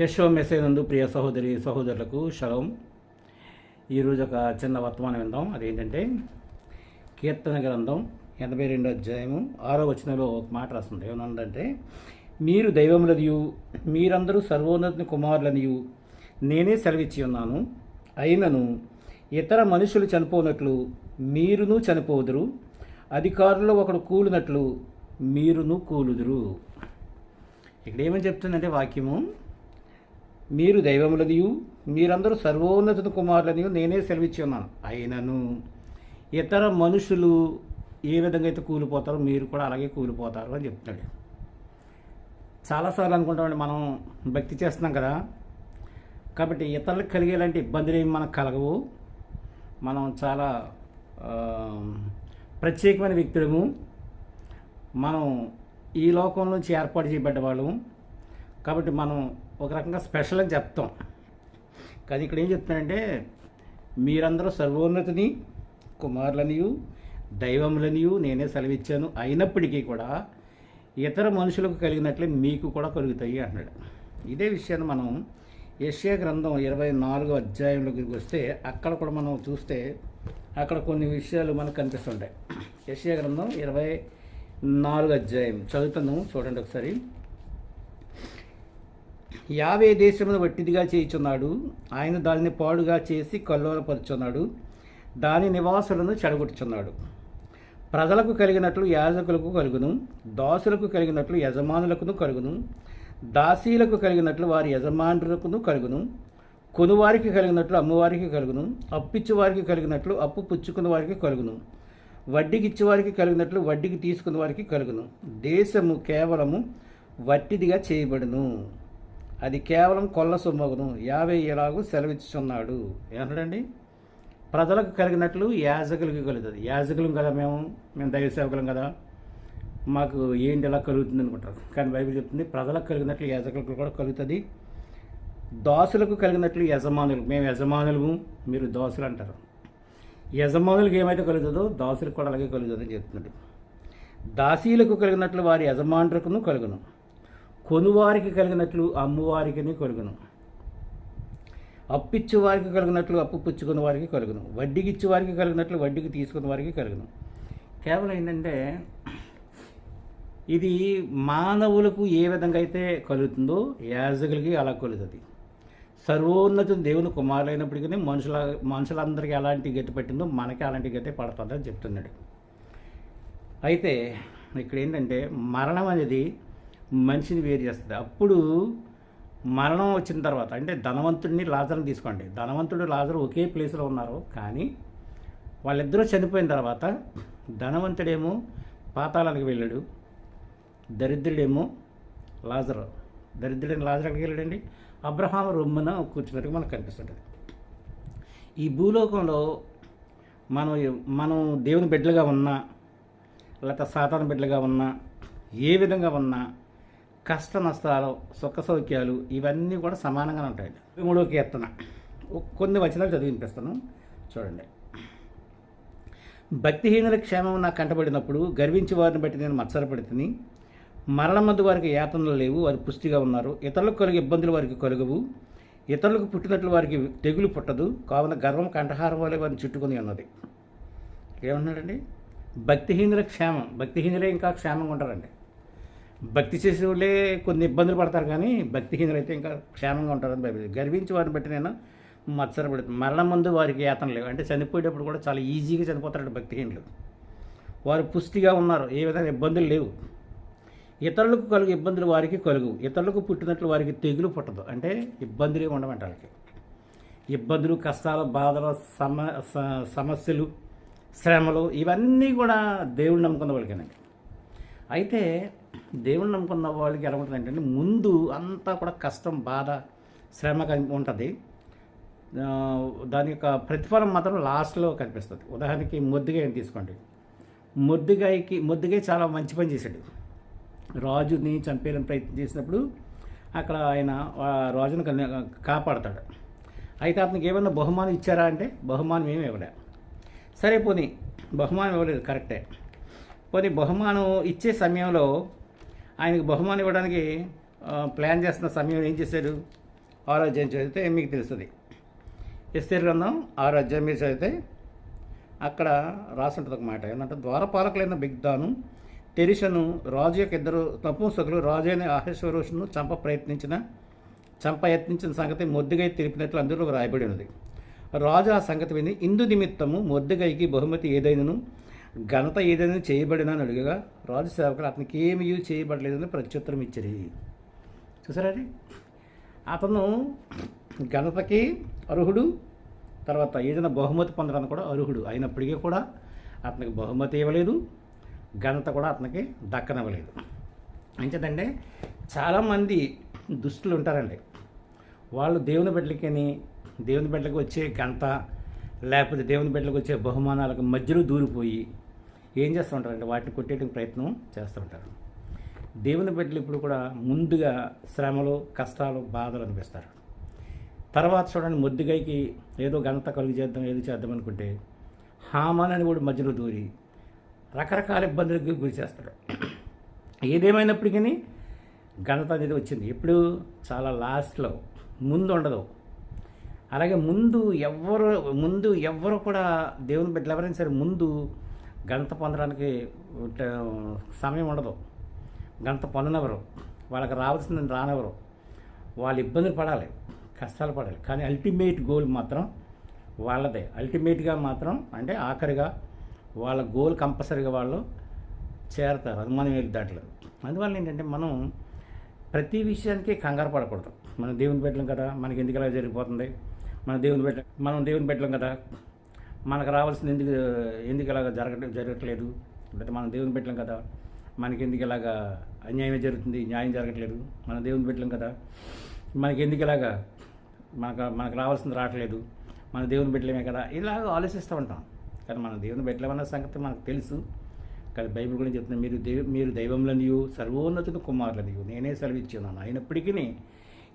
యశో message నందు ప్రియ సహోదరి సహోదరులకు షలోం. ఈరోజు ఒక చిన్న వర్తమానం విందాం. అదేంటంటే కీర్తన గ్రంథం ఎనభై రెండో అధ్యాయము ఆరో వచనంలో ఒక మాట రాస్తుంది. ఏమనంటే మీరు దైవములనియు మీరందరూ సర్వోన్నతిని కుమారులనియు నేనే సెలవిచ్చి ఉన్నాను. అయినను ఇతర మనుషులు చనిపోనట్లు మీరును చనిపోదురు. అధికారులు ఒకడు కూలినట్లు మీరును కూలుదురు. ఇక్కడ ఏమని చెప్తుందంటే వాక్యము మీరు దైవములనియు మీరందరూ సర్వోన్నత కుమారులనియు నేనే సెలవిచ్చి ఉన్నాను అయినను ఇతర మనుషులు ఏ విధంగా అయితే కూలిపోతారో మీరు కూడా అలాగే కూలిపోతారు అని చెప్తున్నాడు. చాలాసార్లు అనుకుంటామండి మనం భక్తి చేస్తున్నాం కదా. కాబట్టి ఇతరులకు కలిగేలాంటి ఇబ్బందులు ఏమి మనకు కలగవు. మనం చాలా ప్రత్యేకమైన వ్యక్తులము. మనం ఈ లోకం నుంచి ఏర్పాటు చేయబడ్డ వాళ్ళము. కాబట్టి మనం ఒక రకంగా స్పెషల్ అని చెప్తాం. కానీ ఇక్కడ ఏం చెప్తానంటే మీరందరూ సర్వోన్నతిని కుమారులనియు దైవములనియు నేనే సెలవిచ్చాను. అయినప్పటికీ కూడా ఇతర మనుషులకు కలిగినట్లే మీకు కూడా కలుగుతాయి అన్నాడు ఇదే విషయాన్ని మనం యశ్యా గ్రంథం ఇరవై నాలుగో అధ్యాయంలోకి వస్తే అక్కడ కూడా మనం చూస్తే అక్కడ కొన్ని విషయాలు మనకు కనిపిస్తుంటాయి. యశ్యా గ్రంథం ఇరవై నాలుగు అధ్యాయం చదువుతాను చూడండి ఒకసారి. యావే దేశమును వట్టిదిగా చేయుచున్నాడు. ఆయన దానిని పాడుగా చేసి కల్లోలపరుచున్నాడు. దాని నివాసులను చెడగొట్టుచున్నాడు. ప్రజలకు కలిగినట్లు యాజకులకు కలుగును. దాసులకు కలిగినట్లు యజమానులకును కలుగును. దాసీలకు కలిగినట్లు వారి యజమానులకును కలుగును. కొనువారికి కలిగినట్లు అమ్మవారికి కలుగును. అప్పిచ్చు వారికి కలిగినట్లు అప్పు పుచ్చుకున్న వారికి కలుగును. వడ్డీకి ఇచ్చేవారికి కలిగినట్లు వడ్డీకి తీసుకున్న వారికి కలుగును. దేశము కేవలము వట్టిదిగా చేయబడును. అది కేవలం కొల్ల సొమ్మగును యాభై ఎలాగూ సెలవిచ్చుచున్నాడు. ఏమంటాడండి ప్రజలకు కలిగినట్లు యాజకులకి కలుగుతుంది. యాజకులం కదా మేము మేము దైవ సేవకులం కదా. మాకు ఏంటి ఎలా కలుగుతుంది అనుకుంటారు. కానీ బైబిల్ చెప్తుంది ప్రజలకు కలిగినట్లు యాజకులకు కూడా కలుగుతుంది. దోసులకు కలిగినట్లు యజమానులు మేము యజమానులము మీరు దోసులు అంటారు. యజమానులకు ఏమైతే కలుగుతుందో దోసులకు కూడా అలాగే కలుగుతుందని చెప్తున్నాడు. దాసీలకు కలిగినట్లు వారి యజమానులకును కలుగును. కొనువారికి కలిగినట్లు అమ్మవారికి కలుగును. అప్పిచ్చు వారికి కలిగినట్లు అప్పు పుచ్చుకున్న వారికి కలుగును. వడ్డీకి ఇచ్చి వారికి కలిగినట్లు వడ్డీకి తీసుకున్న వారికి కలుగును. కేవలం ఏంటంటే ఇది మానవులకు ఏ విధంగా అయితే కలుగుతుందో యాజకులకి అలా కలుగుతుంది. సర్వోన్నత దేవుని కుమారులైనప్పటికీ మనుషుల మనుషులందరికీ ఎలాంటి గతి పట్టిందో మనకి అలాంటి గట్టి పడుతుందని చెప్తున్నాడు. అయితే ఇక్కడ ఏంటంటే మరణం అనేది మనిషిని వేరు చేస్తుంది. అప్పుడు మరణం వచ్చిన తర్వాత అంటే ధనవంతుడిని లాజర్ని తీసుకోండి. ధనవంతుడు లాజరు ఒకే ప్లేస్లో ఉన్నారు. కానీ వాళ్ళిద్దరూ చనిపోయిన తర్వాత ధనవంతుడేమో పాతాళానికి వెళ్ళాడు. దరిద్రుడేమో లాజరు. దరిద్రుడైన లాజర్ ఎక్కడికి వెళ్ళాడండి? అబ్రహాం రొమ్మున కూర్చున్నట్టుగా మనకు కనిపిస్తుంటుంది ఈ భూలోకంలో మనం మనం దేవుని బిడ్డలుగా ఉన్నా లేకపోతే సాధారణ బిడ్డలుగా ఉన్నా ఏ విధంగా ఉన్నా కష్ట నష్టాలు సుఖ సౌఖ్యాలు ఇవన్నీ కూడా సమానంగానే ఉంటాయి. మూడో కీర్తన. కొన్ని వచనాలు చదివి వినిపిస్తాను. చూడండి. భక్తిహీనుల క్షేమం నాకు కంటబడినప్పుడు గర్వించి వారిని బట్టి నేను మత్సరపడితిని. మరణం మందు వారికి యాతనలు లేవు వారు పుష్టిగా ఉన్నారు. ఇతరులకు కలిగే ఇబ్బందులు వారికి కలుగవు. ఇతరులకు పుట్టినట్లు వారికి తెగులు పుట్టదు. కావున గర్వం కంఠహారం వల్ల వారిని చుట్టుకొని ఉన్నది. ఏమన్నాడండి భక్తిహీనుల క్షేమం. భక్తిహీనులే ఇంకా క్షేమంగా ఉంటారండి. భక్తి చేసే వాళ్ళే కొన్ని ఇబ్బందులు పడతారు కానీ భక్తిహీనులు అయితే ఇంకా క్షేమంగా ఉంటారని భయపడి గర్వించి వారిని బట్టి నేను మత్సరపడుతుంది మరణం ముందు వారికి యాతన లేవు. అంటే చనిపోయేటప్పుడు కూడా చాలా ఈజీగా చనిపోతారు భక్తిహీనులు. వారు పుష్టిగా ఉన్నారు. ఏ విధంగా ఇబ్బందులు లేవు. ఇతరులకు కలుగు ఇబ్బందులు వారికి కలుగు. ఇతరులకు పుట్టినట్లు వారికి తెగులు పుట్టదు. అంటే ఇబ్బందులే ఉండమంట వాళ్ళకి. ఇబ్బందులు కష్టాలు బాధలు సమ స- సమస్యలు శ్రమలు ఇవన్నీ కూడా దేవుడు నమ్ముకున్న వాళ్ళకేనండి. అయితే దేవుడిని నమ్ముకున్న వాళ్ళకి ఎలా ఉంటుంది అంటే ముందు అంతా కూడా కష్టం బాధ శ్రమ కని ఉంటుంది. దాని యొక్క ప్రతిఫలం మాత్రం లాస్ట్లో కనిపిస్తుంది. ఉదాహరణకి మొద్దుగాయని తీసుకోండి. మొద్దుగాయకి మొద్దుగాయ చాలా మంచి పని చేశాడు. రాజుని చంపేయడం ప్రయత్నం చేసినప్పుడు అక్కడ ఆయన రాజును కాపాడతాడు. అయితే అతనికి ఏమన్నా బహుమానం ఇచ్చారా అంటే బహుమానం ఏమి ఇవ్వలే. సరే పోనీ బహుమానం ఇవ్వలేదు కరెక్టే. పోనీ బహుమానం ఇచ్చే సమయంలో ఆయనకు బహుమానం ఇవ్వడానికి ప్లాన్ చేస్తున్న సమయం ఏం చేశాడు ఆరో అధ్యాయం చదివితే మీకు తెలుస్తుంది. ఎస్తేర్ గ్రంథం ఆరో అధ్యాయం మీరు చదివితే అక్కడ రాసుంటుంది ఒక మాట. ఏంటంటే ద్వారపాలకులైన బిగ్దాను తెరిషను రాజు యొక్క ఇద్దరు నపుంసకులు రాజు అయిన అహేశ్వరోషును చంప ప్రయత్నించిన చంప యత్నించిన సంగతి మొద్దుగై తెలిపినట్లు అందులో రాయబడి ఉన్నది. రాజు ఆ సంగతి విని ఇందు నిమిత్తము మొద్దుగైకి బహుమతి ఏదైనను ఘనత ఏదైనా చేయబడిన అని అడుగగా రాజు సేవకులు అతనికి ఏమీ చేయబడలేదని ప్రత్యుత్తరం ఇచ్చరి. చూసారా అది? అతను ఘనతకి అర్హుడు తర్వాత ఏదైనా బహుమతి పొందడానికి కూడా అర్హుడు అయినప్పటికీ కూడా అతనికి బహుమతి ఇవ్వలేదు ఘనత కూడా అతనికి దక్కనివ్వలేదు. అంచేదండి చాలామంది దుస్తులు ఉంటారండి. వాళ్ళు దేవుని బిడ్డలకని దేవుని బిడ్డలకు వచ్చే ఘనత లేకపోతే దేవుని బిడ్డలకు వచ్చే బహుమానాలకు మధ్యలో దూరిపోయి ఏం చేస్తూ ఉంటారంటే వాటిని కొట్టేయడానికి ప్రయత్నం చేస్తూ ఉంటారు దేవుని బిడ్డలు ఇప్పుడు కూడా ముందుగా శ్రమలు కష్టాలు బాధలు అనిపిస్తారు తర్వాత చూడండి ముద్దుగైకి ఏదో ఘనత కలుగు చేద్దాం ఏదో చేద్దాం అనుకుంటే హామాన్ అని కూడా మధ్యలో దూరి రకరకాల ఇబ్బందులకు గురి చేస్తాడు. ఏదేమైనప్పటికీ ఘనత అనేది వచ్చింది. ఇప్పుడు చాలా లాస్ట్లో ముందు ఉండదు. అలాగే ముందు ఎవ్వరు ముందు ఎవ్వరు కూడా దేవుని బిడ్డలు ఎవరైనా సరే ముందు ఘనత పొందడానికి సమయం ఉండదు. ఘనత పొందనెవరు? వాళ్ళకి రావాల్సింది రానెవరు? వాళ్ళు ఇబ్బందులు పడాలి కష్టాలు పడాలి. కానీ అల్టిమేట్ గోల్ మాత్రం వాళ్ళదే. అల్టిమేట్గా మాత్రం అంటే ఆఖరిగా వాళ్ళ గోల్ కంపల్సరీగా వాళ్ళు చేరతారు. అది మనం వెళ్ళి దాంట్లో అందువల్ల ఏంటంటే మనం ప్రతి విషయానికి కంగారు పడకూడదు. మనం దేవుని పెట్టలేం కదా మనకి ఎందుకు ఇలా జరిగిపోతుంది? మన దేవుని పెట్ట మనం దేవుని పెట్టలేం కదా మనకు రావాల్సింది ఎందుకు ఎందుకు ఇలాగ జరగ జరగట్లేదు? లేకపోతే మనం దేవుని పెట్టలేం కదా. మనకి ఎందుకు ఇలాగా అన్యాయమే జరుగుతుంది న్యాయం జరగట్లేదు? మనం దేవుని పెట్టలేం కదా. మనకి ఎందుకు ఇలాగా మనకు మనకు రావాల్సింది రావట్లేదు? మన దేవుని పెట్టలేమే కదా. ఇలాగ ఆలోచిస్తూ ఉంటాం. కానీ మన దేవుని పెట్టలేమన్న సంగతి మనకు తెలుసు. కానీ బైబిల్ గురించి చెప్తున్నా మీరు దైవ మీరు దైవంలనియు సర్వోన్నతుని కుమారులనియు నేనే సెలవిచ్చున్నాను అయినప్పటికీ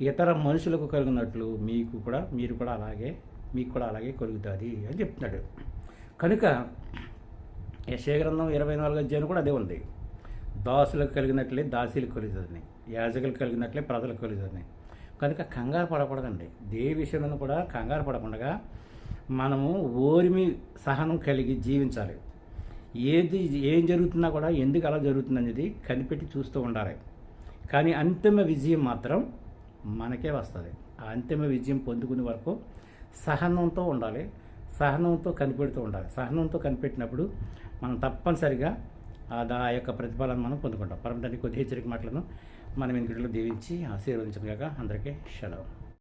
ఇతర మనుషులకు కలిగినట్లు మీకు కూడా మీరు కూడా అలాగే మీకు కూడా అలాగే కలుగుతుంది అని చెప్తున్నాడు. కనుక యశగ్రంథం ఇరవై నాలుగు అధ్యాయం కూడా అదే ఉంది. దాసులకు కలిగినట్లే దాసీలకు కలుగుతుందని యాజకులకు కలిగినట్లే ప్రజలకు కలుగుతుంది కనుక కంగారు పడకూడదండి. దే విషయంలో కూడా కంగారు పడకుండా మనము ఓరిమి సహనం కలిగి జీవించాలి. ఏది ఏం జరుగుతున్నా కూడా ఎందుకు అలా జరుగుతుంది అనేది కనిపెట్టి చూస్తూ ఉండాలి. కానీ అంతిమ విజయం మాత్రం మనకే వస్తుంది. ఆ అంతిమ విజయం పొందుకునే వరకు సహనంతో ఉండాలి. సహనంతో కనిపెడుతూ ఉండాలి. సహనంతో కనిపెట్టినప్పుడు మనం తప్పనిసరిగా ఆ యొక్క ప్రతిఫలాన్ని మనం పొందుకుంటాం. పరమటానికి కొద్ది హెచ్చరిక మాటలను మనం ఇంటిలో దీవించి ఆశీర్వదించగాక అందరికీ సెలవు